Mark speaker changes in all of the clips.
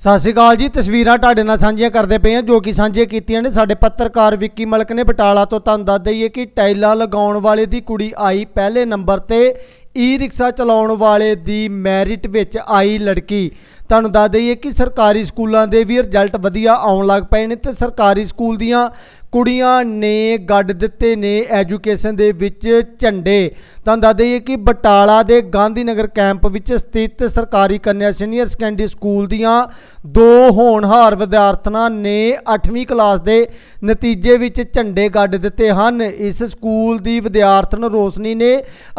Speaker 1: ਸਤਿ ਸ਼੍ਰੀ ਅਕਾਲ ਜੀ, ਤਸਵੀਰਾਂ ਤੁਹਾਡੇ ਨਾਲ ਸਾਂਝੀਆਂ ਕਰਦੇ ਪਏ ਹਾਂ, ਜੋ ਕਿ ਸਾਂਝੀਆਂ ਕੀਤੀਆਂ ਨੇ ਸਾਡੇ ਪੱਤਰਕਾਰ ਵਿੱਕੀ ਮਲਕ ਨੇ। ਬਟਾਲਾ ਤੋਂ ਤੁਹਾਨੂੰ ਦੱਸ ਦਈਏ ਕਿ ਟਾਈਲਾਂ ਲਗਾਉਣ ਵਾਲੇ ਦੀ ਕੁੜੀ ਆਈ ਪਹਿਲੇ ਨੰਬਰ ਤੇ ਈ ਰਿਕਸ਼ਾ ਚਲਾਉਣ ਵਾਲੇ ਦੀ ਮੈਰਿਟ ਵਿੱਚ ਆਈ ਲੜਕੀ। ਤੁਹਾਨੂੰ ਦੱਸ ਦਈਏ ਕਿ ਸਰਕਾਰੀ ਸਕੂਲਾਂ ਦੇ ਵੀ ਰਿਜ਼ਲਟ ਵਧੀਆ ਆਉਣ ਲੱਗ ਪਏ ਨੇ ਤੇ ਸਰਕਾਰੀ ਸਕੂਲ ਦੀਆਂ ਕੁੜੀਆਂ ਨੇ ਗੱਡ ਦਿੱਤੇ ਨੇ ਐਜੂਕੇਸ਼ਨ ਦੇ ਵਿੱਚ ਝੰਡੇ। ਤੁਹਾਨੂੰ ਦੱਸ ਦਈਏ ਕਿ ਬਟਾਲਾ ਦੇ ਗਾਂਧੀ ਨਗਰ ਕੈਂਪ ਵਿੱਚ ਸਥਿਤ ਸਰਕਾਰੀ ਕੰਨਿਆ ਸੀਨੀਅਰ ਸੈਕੰਡਰੀ ਸਕੂਲ ਦੀਆਂ ਦੋ ਹੋਣਹਾਰ ਵਿਦਿਆਰਥਣਾਂ ਨੇ 8ਵੀਂ ਕਲਾਸ ਦੇ ਨਤੀਜੇ ਵਿੱਚ ਝੰਡੇ ਗੱਡ ਦਿੱਤੇ ਹਨ। ਇਸ ਸਕੂਲ ਦੀ ਵਿਦਿਆਰਥਣ ਰੋਸ਼ਨੀ ਨੇ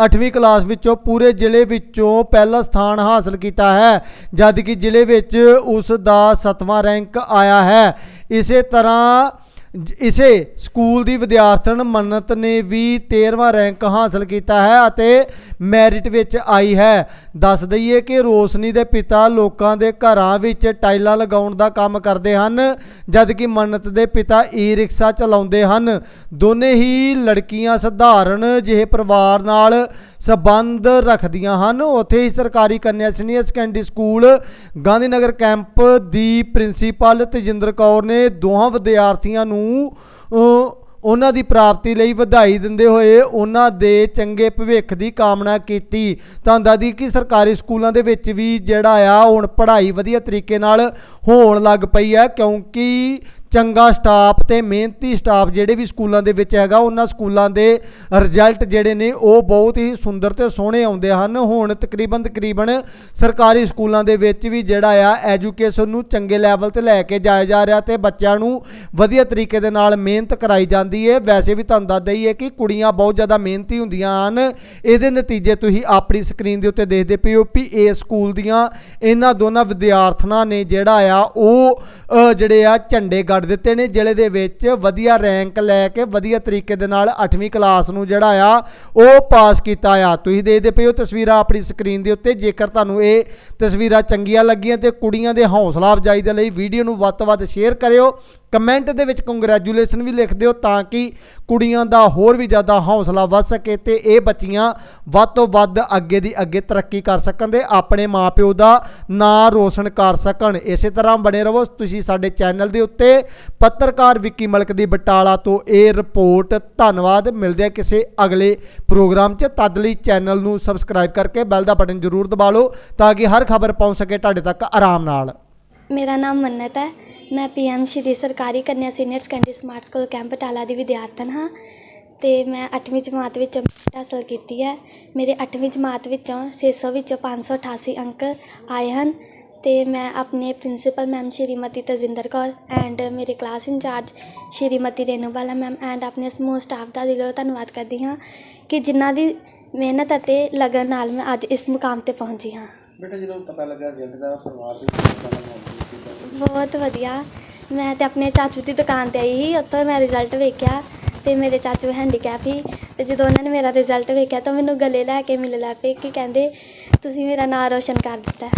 Speaker 1: 8ਵੀਂ ਕਲਾਸ ਵਿੱਚੋਂ ਪੂਰੇ ਜ਼ਿਲ੍ਹੇ ਵਿੱਚੋਂ ਪਹਿਲਾ ਸਥਾਨ ਹਾਸਲ ਕੀਤਾ ਹੈ, ਜਦਕਿ ਜ਼ਿਲ੍ਹੇ ਵਿੱਚ ਉਸ ਦਾ 7ਵਾਂ ਰੈਂਕ ਆਇਆ ਹੈ। ਇਸੇ ਤਰ੍ਹਾਂ ਇਸੇ ਸਕੂਲ ਦੀ ਵਿਦਿਆਰਥਣ ਮੰਨਤ ਨੇ ਵੀ 13ਵਾਂ ਰੈਂਕ ਹਾਸਲ ਕੀਤਾ ਹੈ ਅਤੇ ਮੈਰਿਟ ਵਿੱਚ ਆਈ ਹੈ। ਦੱਸ ਦਈਏ ਕਿ ਰੋਸ਼ਨੀ ਦੇ ਪਿਤਾ ਲੋਕਾਂ ਦੇ ਘਰਾਂ ਵਿੱਚ ਟਾਈਲਾਂ ਲਗਾਉਣ ਦਾ ਕੰਮ ਕਰਦੇ ਹਨ, ਜਦਕਿ ਮੰਨਤ ਦੇ ਪਿਤਾ ਈ ਰਿਕਸ਼ਾ ਚਲਾਉਂਦੇ ਹਨ। ਦੋਨੇ ਹੀ ਲੜਕੀਆਂ ਸਧਾਰਨ ਜਿਹੇ ਪਰਿਵਾਰ ਨਾਲ ਸਬੰਧ ਰੱਖਦੀਆਂ ਹਨ। ਉੱਥੇ ਹੀ ਸਰਕਾਰੀ ਕੰਨਿਆ senior secondary school Gandhi Nagar camp ਦੀ ਪ੍ਰਿੰਸੀਪਲ ਤੇਜਿੰਦਰ ਕੌਰ ਨੇ ਦੋਹਾਂ ਵਿਦਿਆਰਥੀਆਂ ਨੂੰ ਉਹਨਾਂ ਦੀ ਪ੍ਰਾਪਤੀ ਲਈ ਵਧਾਈ ਦਿੰਦੇ ਹੋਏ ਉਹਨਾਂ ਦੇ ਚੰਗੇ ਭਵਿੱਖ ਦੀ ਕਾਮਨਾ ਕੀਤੀ। ਤਾਂ ਦਾਦੀ ਕਿ ਸਰਕਾਰੀ ਸਕੂਲਾਂ ਦੇ ਵਿੱਚ ਵੀ ਜਿਹੜਾ ਆ, ਹੁਣ ਪੜ੍ਹਾਈ ਵਧੀਆ ਤਰੀਕੇ ਨਾਲ ਹੋਣ ਲੱਗ ਪਈ ਹੈ, ਕਿਉਂਕਿ ਚੰਗਾ ਸਟਾਫ ਤੇ ਮਿਹਨਤੀ ਸਟਾਫ ਜਿਹੜੇ ਵੀ ਸਕੂਲਾਂ ਦੇ ਵਿੱਚ ਹੈਗਾ, ਉਹਨਾਂ ਸਕੂਲਾਂ ਦੇ ਰਿਜ਼ਲਟ ਜਿਹੜੇ ਨੇ, ਉਹ ਬਹੁਤ ਹੀ ਸੁੰਦਰ ਤੇ ਸੋਹਣੇ ਆਉਂਦੇ ਹਨ। ਹੁਣ ਤਕਰੀਬਨ ਤਕਰੀਬਨ ਸਰਕਾਰੀ ਸਕੂਲਾਂ ਦੇ ਵਿੱਚ ਵੀ ਜਿਹੜਾ ਆ ਐਜੂਕੇਸ਼ਨ ਨੂੰ ਚੰਗੇ ਲੈਵਲ ਤੇ ਲੈ ਕੇ ਜਾਇਆ ਜਾ ਰਿਹਾ ਤੇ ਬੱਚਿਆਂ ਨੂੰ ਵਧੀਆ ਤਰੀਕੇ ਦੇ ਨਾਲ ਮਿਹਨਤ ਕਰਾਈ ਜਾਂਦੀ ਹੈ ਵੈਸੇ ਵੀ ਤੁਹਾਨੂੰ ਦੱਸ ਦਈਏ ਕਿ ਕੁੜੀਆਂ ਬਹੁਤ ਜ਼ਿਆਦਾ ਮਿਹਨਤੀ ਹੁੰਦੀਆਂ ਹਨ। ਇਹਦੇ ਨਤੀਜੇ ਤੁਸੀਂ ਆਪਣੀ ਸਕਰੀਨ ਦੇ ਉੱਤੇ ਦੇਖਦੇ ਪਏ ਹੋ ਵੀ ਇਹ ਸਕੂਲ ਦੀਆਂ ਇਹਨਾਂ ਦੋਨਾਂ ਵਿਦਿਆਰਥਣਾਂ ਨੇ ਜਿਹੜਾ ਆ, ਉਹ ਜਿਹੜੇ ਆ, ਝੰਡੇ ਗੱਡ ਦਿੱਤੇ ਨੇ ਜ਼ਿਲ੍ਹੇ ਦੇ ਵਿੱਚ ਵਧੀਆ ਰੈਂਕ ਲੈ ਕੇ ਵਧੀਆ ਤਰੀਕੇ ਦੇ ਨਾਲ 8ਵੀਂ ਕਲਾਸ ਨੂੰ ਜਿਹੜਾ ਆ, ਉਹ ਪਾਸ ਕੀਤਾ ਆ। ਤੁਸੀਂ ਦੇਖਦੇ ਪਏ ਹੋ ਤਸਵੀਰਾਂ ਆਪਣੀ ਸਕਰੀਨ ਦੇ ਉੱਤੇ। ਜੇਕਰ ਤੁਹਾਨੂੰ ਇਹ ਤਸਵੀਰਾਂ ਚੰਗੀਆਂ ਲੱਗੀਆਂ ਤੇ ਕੁੜੀਆਂ ਦੇ ਹੌਸਲਾ ਅਫਜ਼ਾਈ ਦੇ ਲਈ ਵੀਡੀਓ ਨੂੰ ਵੱਧ ਤੋਂ ਵੱਧ ਸ਼ੇਅਰ ਕਰਿਓ। ਕਮੈਂਟ ਦੇ ਵਿੱਚ ਕੰਗ੍ਰੈਚੁਲੇਸ਼ਨ ਵੀ ਲਿਖ ਦਿਓ ਤਾਂ ਕਿ ਕੁੜੀਆਂ ਦਾ ਹੋਰ ਵੀ ਜ਼ਿਆਦਾ ਹੌਸਲਾ ਵੱਧ ਸਕੇ ਤੇ ਇਹ ਬੱਚੀਆਂ ਵੱਧ ਤੋਂ ਵੱਧ ਅੱਗੇ ਦੀ ਅੱਗੇ ਤਰੱਕੀ ਕਰ ਸਕਣ ਤੇ ਆਪਣੇ ਮਾਪਿਓ ਦਾ ਨਾਂ ਰੋਸ਼ਨ ਕਰ ਸਕਣ। ਇਸੇ ਤਰ੍ਹਾਂ ਬਣੇ ਰਹੋ ਤੁਸੀਂ ਸਾਡੇ ਚੈਨਲ ਦੇ ਉੱਤੇ। ਪੱਤਰਕਾਰ ਵਿੱਕੀ ਮਲਕ ਦੀ ਬਟਾਲਾ ਤੋਂ ਇਹ ਰਿਪੋਰਟ। ਧੰਨਵਾਦ। ਮਿਲਦੇ ਆ ਕਿਸੇ ਅਗਲੇ ਪ੍ਰੋਗਰਾਮ 'ਚ। ਤਦ ਲਈ ਚੈਨਲ ਨੂੰ ਸਬਸਕ੍ਰਾਈਬ ਕਰਕੇ ਬੈਲ ਦਾ ਬਟਨ ਜ਼ਰੂਰ ਦਬਾ ਲਓ ਤਾਂ ਕਿ ਹਰ ਖਬਰ ਪਹੁੰਚ ਸਕੇ। ਤੁਹਾਡੇ ਤੱਕ ਆਰਾਮ ਨਾਲ।
Speaker 2: ਮੇਰਾ ਨਾਮ ਮੰਨਤ ਹੈ। ਮੈਂ ਪੀਐਮ ਸ਼੍ਰੀ ਸਰਕਾਰੀ ਕੰਨਿਆ senior secondary smart school camp Batala ਦੀ ਵਿਦਿਆਰਥਣ ਹਾਂ ਅਤੇ ਮੈਂ ਅੱਠਵੀਂ ਜਮਾਤ ਵਿੱਚ ਹਾਸਲ ਕੀਤੀ ਹੈ। ਮੇਰੇ ਅੱਠਵੀਂ ਜਮਾਤ ਵਿੱਚੋਂ ਛੇ ਸੌ ਵਿੱਚੋਂ 588 ਅੰਕ ਆਏ ਹਨ ਅਤੇ ਮੈਂ ਆਪਣੇ principal ma'am Shrimati Tajinder Kaur and ਮੇਰੇ class incharge Shrimati Renubala ma'am and ਆਪਣੇ ਸਮੂਹ ਸਟਾਫ ਦਾ ਦਿਲੋਂ ਧੰਨਵਾਦ ਕਰਦੀ ਹਾਂ ਕਿ ਜਿਨ੍ਹਾਂ ਦੀ ਮਿਹਨਤ ਅਤੇ ਲਗਨ ਨਾਲ ਮੈਂ ਅੱਜ ਇਸ ਮੁਕਾਮ ਤੇ ਪਹੁੰਚੀ ਹਾਂ।
Speaker 3: ਬੇਟਾ ਜਦੋਂ ਪਤਾ ਲੱਗਾ ਰਿਜ਼ਲਟ ਦਾ ਪਰਿਵਾਰ ਦੇ
Speaker 2: ਬਹੁਤ ਵਧੀਆ। ਮੈਂ ਤੇ ਆਪਣੇ ਚਾਚੂ ਦੀ ਦੁਕਾਨ ਤੇ ਆਈ ਸੀ ਉੱਥੋਂ ਮੈਂ ਰਿਜ਼ਲਟ ਵੇਖਿਆ ਤੇ ਮੇਰੇ ਚਾਚੂ ਹੈਂਡੀਕੈਪ ਸੀ ਤੇ ਜਦੋਂ ਉਹਨਾਂ ਨੇ ਮੇਰਾ ਰਿਜ਼ਲਟ ਵੇਖਿਆ ਤਾਂ ਮੈਨੂੰ ਗਲੇ ਲੈ ਕੇ ਮਿਲ ਲੱਗ ਪਏ ਕਿ ਕਹਿੰਦੇ ਤੁਸੀਂ ਮੇਰਾ ਨਾਮ ਰੋਸ਼ਨ ਕਰ ਦਿੱਤਾ। ਹੈ।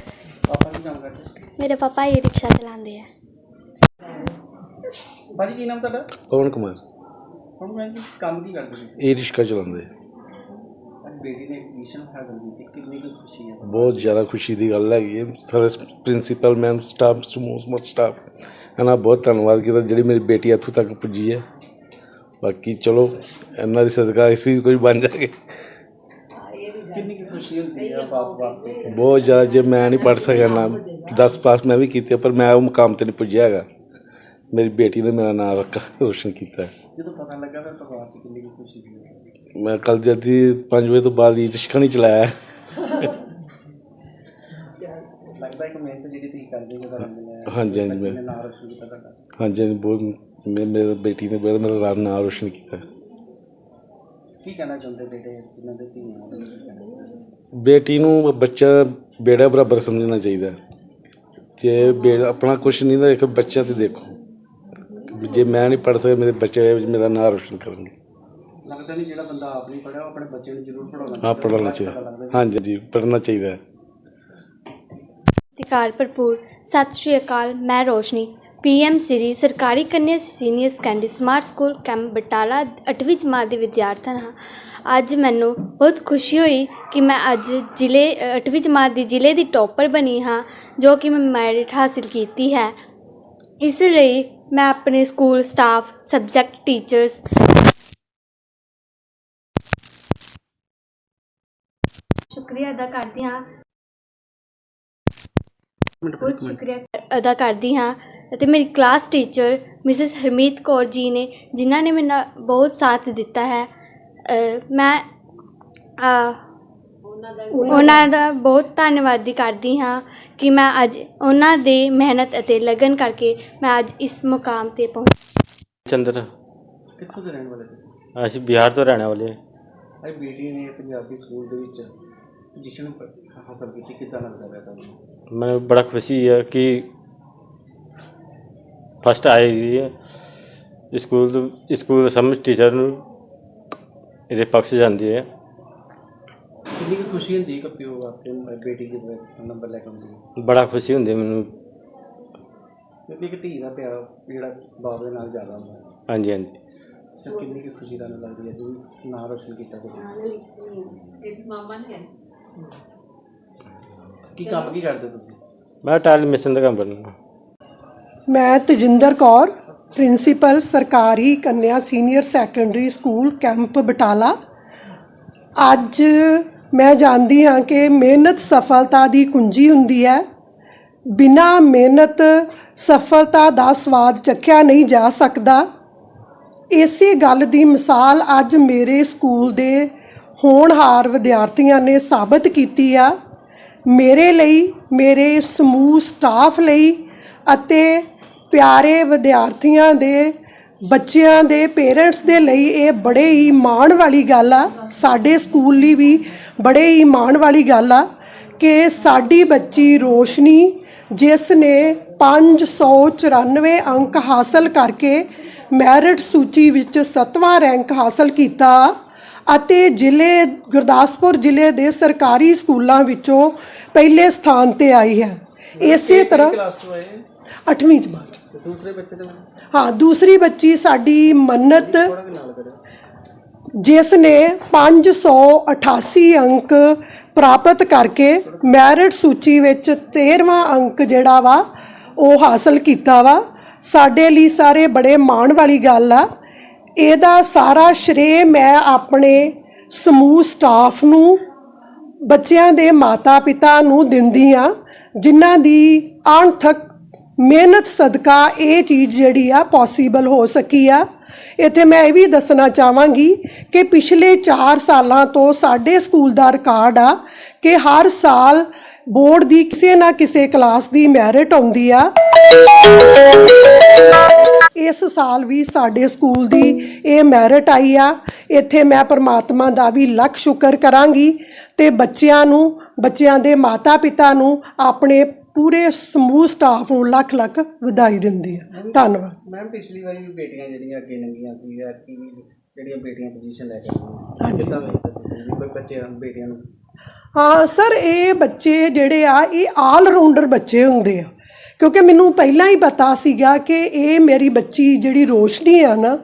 Speaker 3: ਪਾਪਾ ਕੀ ਕੰਮ ਕਰਦੇ
Speaker 2: ਮੇਰੇ ਪਾਪਾ ਹੀ ਰਿਕਸ਼ਾ ਚਲਾਉਂਦੇ ਆ।
Speaker 3: ਭਾਜੀ ਕੀ ਨਾਮ ਤੁਹਾਡਾ?
Speaker 4: ਪਵਨ ਕੁਮਾਰ।
Speaker 3: ਹੁਣ ਮੈਂ ਕੰਮ ਕੀ ਕਰਦੇ ਸੀ
Speaker 4: ਇਹ ਰਿਸ਼ਕਾ ਚਲਾਉਂਦੇ
Speaker 3: ਬੇਟੀ ਨੇ ਐਡਮਿਸ਼ਨ ਹਾਸਲ ਕੀਤੀ ਕਿੰਨੀ ਕੁ ਖੁਸ਼ੀ ਹੈ?
Speaker 4: ਬਹੁਤ ਜ਼ਿਆਦਾ ਖੁਸ਼ੀ ਦੀ ਗੱਲ ਹੈਗੀ ਹੈ। ਸਾਰੇ ਪ੍ਰਿੰਸੀਪਲ ਮੈਮ ਸਟਾਫ ਸਮੂਹ ਸਮੂਹ ਸਟਾਫ ਇਹਨਾਂ ਬਹੁਤ ਧੰਨਵਾਦ ਕੀਤਾ ਜਿਹੜੀ ਮੇਰੀ ਬੇਟੀ ਇੱਥੋਂ ਤੱਕ ਪੁੱਜੀ ਹੈ। ਬਾਕੀ ਚਲੋ ਇਹਨਾਂ ਦੀ ਸਦਕਾ ਅਸੀਂ ਵੀ ਕੋਈ ਬਣ ਜਾਗੇ
Speaker 3: ਕਿੰਨੀ ਕੁ ਖੁਸ਼ੀ ਹੁੰਦੀ ਹੈ ਬਾਪ ਵਾਸਤੇ?
Speaker 4: ਬਹੁਤ ਜ਼ਿਆਦਾ ਜੇ ਮੈਂ ਨਹੀਂ ਪੜ੍ਹ ਸਕਿਆ ਨਾ 10 ਪਾਸ ਮੈਂ ਵੀ ਕੀਤੇ ਪਰ ਮੈਂ ਉਹ ਮੁਕਾਮ ਤੇ ਨਹੀਂ ਪੁੱਜਿਆ ਹੈਗਾ। ਮੇਰੀ ਬੇਟੀ ਨੇ ਮੇਰਾ ਨਾਮ ਰੱਖਾ ਰੋਸ਼ਨ ਕੀਤਾ।
Speaker 3: ਜਦੋਂ ਪਤਾ ਲੱਗਾ ਫਿਰ ਪਰਿਵਾਰ 'ਚ ਕਿੰਨੀ ਕੁ ਖੁਸ਼ੀ ਸੀ
Speaker 4: ਮੈਂ ਕੱਲ ਦੀ ਅੱਧੀ 5 ਵਜੇ ਤੋਂ ਬਾਅਦ ਰਿਸ਼ਕਾ ਨਹੀਂ ਚਲਾਇਆ
Speaker 3: ਲੱਗਦਾ ਇੱਕ ਮਿਹਨਤ ਜਿਹੜੀ ਤੁਸੀਂ ਕਰਦੇ ਹੋ ਮਿਲਿਆ
Speaker 4: ਹਾਂਜੀ ਹਾਂਜੀ ਮੈਂ
Speaker 3: ਨਾਮ ਰੋਸ਼ਨ ਕੀਤਾ ਤੁਹਾਡਾ
Speaker 4: ਹਾਂਜੀ ਹਾਂਜੀ ਬਹੁਤ ਮੇਰੇ ਬੇਟੀ ਨੇ ਬਹੁਤ ਮੇਰਾ ਨਾਮ ਰੋਸ਼ਨ ਕੀਤਾ
Speaker 3: ਕੀ ਕਹਿਣਾ ਚਾਹੁੰਦੇ ਬੇਟੇ ਜਿਨ੍ਹਾਂ ਦੇ ਧੀਆਂ ਕੀ?
Speaker 4: ਬੇਟੀ ਨੂੰ ਬੱਚਾ ਬੇੜਾ ਬਰਾਬਰ ਸਮਝਣਾ ਚਾਹੀਦਾ ਹੈ। ਜੇ ਬੇ ਆਪਣਾ ਕੁਛ ਨਹੀਂ ਤਾਂ ਇੱਕ ਬੱਚਾ ਤੇ ਦੇਖੋ ਵੀ ਜੇ ਮੈਂ ਨਹੀਂ ਪੜ ਸਕਦਾ ਮੇਰੇ ਬੱਚੇ ਮੇਰਾ ਨਾਮ ਰੋਸ਼ਨ ਕਰਨਗੇ।
Speaker 3: ਲੱਗਦਾ ਨਹੀਂ ਜਿਹੜਾ ਬੰਦਾ ਆਪ ਨਹੀਂ ਪੜਿਆ ਉਹ ਆਪਣੇ ਬੱਚੇ ਨੂੰ ਜ਼ਰੂਰ ਪੜਾਉਣਾ
Speaker 4: ਹਾਂ ਪੜ੍ਹਨਾ ਚਾਹੀਦਾ। ਹਾਂਜੀ ਜੀ ਪੜ੍ਹਨਾ ਚਾਹੀਦਾ ਹੈ।
Speaker 2: ਅਧਿਕਾਰ ਭਰਪੂਰ ਸਤਿ ਸ਼੍ਰੀ ਅਕਾਲ ਮੈਂ ਰੋਸ਼ਨੀ
Speaker 5: ਪੀਐਮ ਸ੍ਰੀ ਸਰਕਾਰੀ ਕੰਨਿਆ senior secondary smart school camp Batala 8ਵੀਂ ਜਮਾਤ ਦੀ ਵਿਦਿਆਰਥਣ ਹਾਂ। ਅੱਜ ਮੈਨੂੰ ਬਹੁਤ ਖੁਸ਼ੀ ਹੋਈ ਕਿ ਮੈਂ ਅੱਜ ਜ਼ਿਲ੍ਹੇ 8ਵੀਂ ਜਮਾਤ ਦੀ ਜ਼ਿਲ੍ਹੇ ਦੀ ਟੌਪਰ ਬਣੀ ਹਾਂ ਜੋ ਕਿ ਮੈਂ ਮੈਰਿਟ ਹਾਸਿਲ ਕੀਤੀ ਹੈ। ਇਸ ਲਈ ਮੈਂ ਆਪਣੇ ਸਕੂਲ ਸਟਾਫ ਸਬਜੈਕਟ ਟੀਚਰਸ ਸ਼ੁਕਰੀਆ ਅਦਾ ਕਰਦੀ ਹਾਂ। ਬਹੁਤ ਸ਼ੁਕਰੀਆ ਅਦਾ ਕਰਦੀ ਹਾਂ ਅਤੇ ਮੇਰੀ class teacher Mrs Harmeet Kaur ji ਨੇ ਜਿਨ੍ਹਾਂ ਨੇ ਮੇਰਾ ਬਹੁਤ ਸਾਥ ਦਿੱਤਾ ਹੈ। ਉਹਨਾਂ ਦਾ ਬਹੁਤ ਧੰਨਵਾਦੀ ਕਰਦੀ ਹਾਂ ਕਿ ਮੈਂ ਅੱਜ ਉਹਨਾਂ ਦੇ ਮਿਹਨਤ ਅਤੇ ਲਗਨ ਕਰਕੇ ਮੈਂ ਅੱਜ ਇਸ ਮੁਕਾਮ ਤੇ ਪਹੁੰਚੀ
Speaker 6: ਚੰਦਰ।
Speaker 3: ਕਿੱਥੋਂ ਦੇ ਰਹਿਣ ਵਾਲੇ ਤੁਸੀਂ?
Speaker 6: ਅਸੀਂ ਬਿਹਾਰ ਤੋਂ ਰਹਿਣ ਵਾਲੇ ਹਾਂ।
Speaker 3: ਅੱਜ ਬੇਟੀ ਨੇ ਪੰਜਾਬੀ ਸਕੂਲ ਦੇ ਵਿੱਚ ਪੋਜੀਸ਼ਨ ਹਾਸਲ ਕੀਤੀ ਕਿੱਦਾਂ ਲੱਗਦਾ ਪਿਆ ਤੁਹਾਨੂੰ?
Speaker 6: ਮੈਨੂੰ ਬੜਾ ਖੁਸ਼ੀ ਹੈ ਕਿ ਫਸਟ ਆਈ ਜੀ ਹੈ ਸਕੂਲ ਤੋਂ- ਸਕੂਲ ਦੇ ਸਮਝ ਟੀਚਰ ਨੂੰ ਇਹਦੇ ਪਕਸ਼ ਜਾਂਦੀ ਹੈ
Speaker 3: ਕਿੰਨੀ ਕੁ ਖੁਸ਼ੀ ਹੁੰਦੀ ਕਿ ਪਿਓ ਵਾਸਤੇ ਬੇਟੀ ਦੇ ਨੰਬਰ ਲੈ ਕੇ ਆਉਂਦੀ ਹੈ?
Speaker 6: ਬੜਾ ਖੁਸ਼ੀ ਹੁੰਦੀ ਮੈਨੂੰ।
Speaker 3: ਕਿਉਂਕਿ ਇੱਕ ਧੀ ਦਾ ਪਿਆਰ ਜਿਹੜਾ ਬਾਪ ਦੇ ਨਾਲ ਜ਼ਿਆਦਾ ਹੁੰਦਾ ਹੈ।
Speaker 6: ਹਾਂਜੀ ਹਾਂਜੀ।
Speaker 3: ਕਿੰਨੀ ਕੁ ਖੁਸ਼ੀ ਤੁਹਾਨੂੰ ਲੱਗਦੀ ਹੈ? ਜੀ ਨਾਂ ਰੋਸ਼ਨ ਕੀਤਾ ਤੁਸੀਂ ਕੀ ਕੰਮ ਕੀ ਕਰਦੇ ਤੁਸੀਂ?
Speaker 6: ਮੈਂ ਟਾਇਲ ਮਿਸ਼ਨ ਦਾ ਕੰਮ ਕਰਨਾ
Speaker 7: ਮੈਂ ਤਜਿੰਦਰ ਕੌਰ ਪ੍ਰਿੰਸੀਪਲ ਸਰਕਾਰੀ ਕੰਨਿਆ senior secondary school camp Batala. ਅੱਜ ਮੈਂ ਜਾਣਦੀ ਹਾਂ ਕਿ ਮਿਹਨਤ ਸਫਲਤਾ ਦੀ ਕੁੰਜੀ ਹੁੰਦੀ ਹੈ। ਬਿਨਾਂ ਮਿਹਨਤ ਸਫਲਤਾ ਦਾ ਸਵਾਦ ਚੱਖਿਆ ਨਹੀਂ ਜਾ ਸਕਦਾ। ਇਸੇ ਗੱਲ ਦੀ ਮਿਸਾਲ ਅੱਜ ਮੇਰੇ ਸਕੂਲ ਦੇ ਹੋਣਹਾਰ ਵਿਦਿਆਰਥੀਆਂ ਨੇ ਸਾਬਤ ਕੀਤੀ ਆ। ਮੇਰੇ ਲਈ, ਮੇਰੇ ਸਮੂਹ ਸਟਾਫ ਲਈ ਅਤੇ ਪਿਆਰੇ ਵਿਦਿਆਰਥੀਆਂ ਦੇ, ਬੱਚਿਆਂ ਦੇ, ਪੇਰੈਂਟਸ ਦੇ ਲਈ ਇਹ ਬੜੇ ਹੀ ਮਾਣ ਵਾਲੀ ਗੱਲ ਆ। ਸਾਡੇ ਸਕੂਲ ਲਈ ਵੀ ਬੜੇ ਹੀ ਮਾਣ ਵਾਲੀ ਗੱਲ ਆ ਕਿ ਸਾਡੀ ਬੱਚੀ ਰੋਸ਼ਨੀ ਜਿਸ ਨੇ 594 ਅੰਕ ਹਾਸਲ ਕਰਕੇ ਮੈਰਿਟ ਸੂਚੀ ਵਿੱਚ 7ਵਾਂ ਰੈਂਕ ਹਾਸਲ ਕੀਤਾ ਅਤੇ ਜ਼ਿਲ੍ਹੇ ਗੁਰਦਾਸਪੁਰ ਜ਼ਿਲ੍ਹੇ ਦੇ ਸਰਕਾਰੀ ਸਕੂਲਾਂ ਵਿੱਚੋਂ ਪਹਿਲੇ ਸਥਾਨ ਤੇ ਆਈ ਹੈ। ਇਸੇ ਤਰ੍ਹਾਂ
Speaker 3: ਕਲਾਸ ਤੋਂ ਆਏ?
Speaker 7: 8ਵੀਂ ਜਮਾਤ
Speaker 3: ਦੂਸਰੇ ਬੱਚੇ ਦੇ
Speaker 7: ਹਾਂ ਦੂਸਰੀ ਬੱਚੀ ਸਾਡੀ ਮੰਨਤ ਜਿਸ ਨੇ 588 ਅੰਕ ਪ੍ਰਾਪਤ ਕਰਕੇ ਮੈਰਿਟ ਸੂਚੀ ਵਿੱਚ 13ਵਾਂ ਅੰਕ ਜਿਹੜਾ ਵਾ, ਉਹ ਹਾਸਲ ਕੀਤਾ ਵਾ। ਸਾਡੇ ਲਈ ਸਾਰੇ ਬੜੇ ਮਾਣ ਵਾਲੀ ਗੱਲ ਆ। ਇਹਦਾ ਸਾਰਾ ਸ਼੍ਰੇ ਮੈਂ ਆਪਣੇ ਸਮੂਹ ਸਟਾਫ ਨੂੰ, ਬੱਚਿਆਂ ਦੇ ਮਾਤਾ-ਪਿਤਾ ਨੂੰ ਦਿੰਦੀ ਆ, ਜਿਨ੍ਹਾਂ ਦੀ ਅਣਥਕ ਮਿਹਨਤ, ਸਦਕਾ ਇਹ ਚੀਜ਼ ਜਿਹੜੀ ਆ ਪੋਸੀਬਲ ਹੋ ਸਕੀ ਆ। ਇੱਥੇ ਮੈਂ ਇਹ ਵੀ ਦੱਸਣਾ ਚਾਹਾਂਗੀ ਕਿ ਪਿਛਲੇ 4 ਸਾਲਾਂ ਤੋਂ ਸਾਡੇ ਸਕੂਲ ਦਾ ਰਿਕਾਰਡ ਆ ਕਿ ਹਰ ਸਾਲ ਬੋਰਡ ਦੀ ਕਿਸੇ ਨਾ ਕਿਸੇ ਕਲਾਸ ਦੀ ਮੈਰਿਟ ਆਉਂਦੀ ਆ। ਇਸ ਸਾਲ ਵੀ ਸਾਡੇ ਸਕੂਲ ਦੀ ਇਹ ਮੈਰਿਟ ਆਈ ਆ। ਇੱਥੇ ਮੈਂ ਪਰਮਾਤਮਾ ਦਾ ਵੀ ਲੱਖ ਸ਼ੁਕਰ ਕਰਾਂਗੀ ਤੇ ਬੱਚਿਆਂ ਨੂੰ, ਬੱਚਿਆਂ ਦੇ ਮਾਤਾ-ਪਿਤਾ ਨੂੰ, ਆਪਣੇ ਪੂਰੇ ਸਮੂਹ ਸਟਾਫ ਨੂੰ ਲੱਖ ਲੱਖ ਵਧਾਈ ਦਿੰਦੀ ਆ। ਧੰਨਵਾਦ।
Speaker 3: ਮੈਮ ਪਿਛਲੀ ਵਾਰੀ ਵੀ ਬੇਟੀਆਂ ਜਿਹੜੀਆਂ ਅੱਗੇ ਲੰਗੀਆਂ ਸੀ ਯਾਰ ਕੀ ਜਿਹੜੀਆਂ ਬੇਟੀਆਂ ਪੋਜੀਸ਼ਨ ਲੈ ਕੇ ਆਈਆਂ ਕਿੱਦਾਂ ਵੇਖਦੇ ਤੁਸੀਂ ਵੀ ਕੋਈ ਬੱਚੇ ਬੇਟੀਆਂ ਨੂੰ?
Speaker 7: ਹਾਂ ਸਰ ਇਹ ਬੱਚੇ ਜਿਹੜੇ ਆ ਇਹ ਆਲ ਰਾਊਂਡਰ ਬੱਚੇ ਹੁੰਦੇ ਆ। ਕਿਉਂਕਿ ਮੈਨੂੰ ਪਹਿਲਾਂ ਹੀ ਪਤਾ ਸੀਗਾ ਕਿ ਇਹ ਮੇਰੀ ਬੱਚੀ ਜਿਹੜੀ ਰੋਸ਼ਨੀ ਆ ਨਾ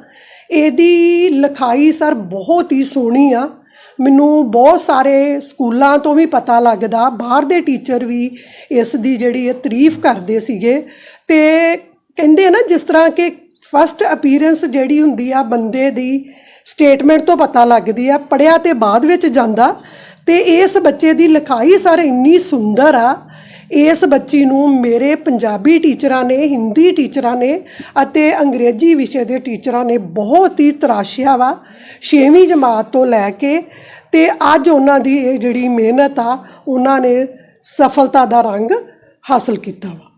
Speaker 7: ਇਹਦੀ ਲਿਖਾਈ ਸਰ ਬਹੁਤ ਹੀ ਸੋਹਣੀ ਆ। ਮੈਨੂੰ ਬਹੁਤ ਸਾਰੇ ਸਕੂਲਾਂ ਤੋਂ ਵੀ ਪਤਾ ਲੱਗਦਾ, ਬਾਹਰ ਦੇ ਟੀਚਰ ਵੀ ਇਸ ਦੀ ਜਿਹੜੀ ਹੈ ਤਾਰੀਫ ਕਰਦੇ ਸੀਗੇ। ਤੇ ਕਹਿੰਦੇ ਆ ਨਾ, ਜਿਸ ਤਰ੍ਹਾਂ ਕਿ ਫਸਟ ਅਪੀਅਰੈਂਸ ਜਿਹੜੀ ਹੁੰਦੀ ਆ ਬੰਦੇ ਦੀ ਸਟੇਟਮੈਂਟ ਤੋਂ ਪਤਾ ਲੱਗਦੀ ਆ ਪੜਿਆ ਤੇ ਬਾਅਦ ਵਿੱਚ ਜਾਂਦਾ। ਤੇ ਇਸ ਬੱਚੇ ਦੀ ਲਿਖਾਈ ਸਰ ਇੰਨੀ ਸੁੰਦਰ ਆ, ਇਸ ਬੱਚੀ ਨੂੰ ਮੇਰੇ ਪੰਜਾਬੀ ਟੀਚਰਾਂ ਨੇ, ਹਿੰਦੀ ਟੀਚਰਾਂ ਨੇ ਅਤੇ ਅੰਗਰੇਜ਼ੀ ਵਿਸ਼ੇ ਦੇ ਟੀਚਰਾਂ ਨੇ ਬਹੁਤ ਹੀ ਤਰਾਸ਼ਿਆ ਵਾ। 6ਵੀਂ ਜਮਾਤ ਤੋਂ ਲੈ ਕੇ ਤੇ ਅੱਜ ਉਹਨਾਂ ਦੀ ਇਹ ਜਿਹੜੀ ਮਿਹਨਤ ਆ, ਉਹਨਾਂ ਨੇ ਸਫਲਤਾ ਦਾ ਰੰਗ ਹਾਸਲ ਕੀਤਾ ਵਾ।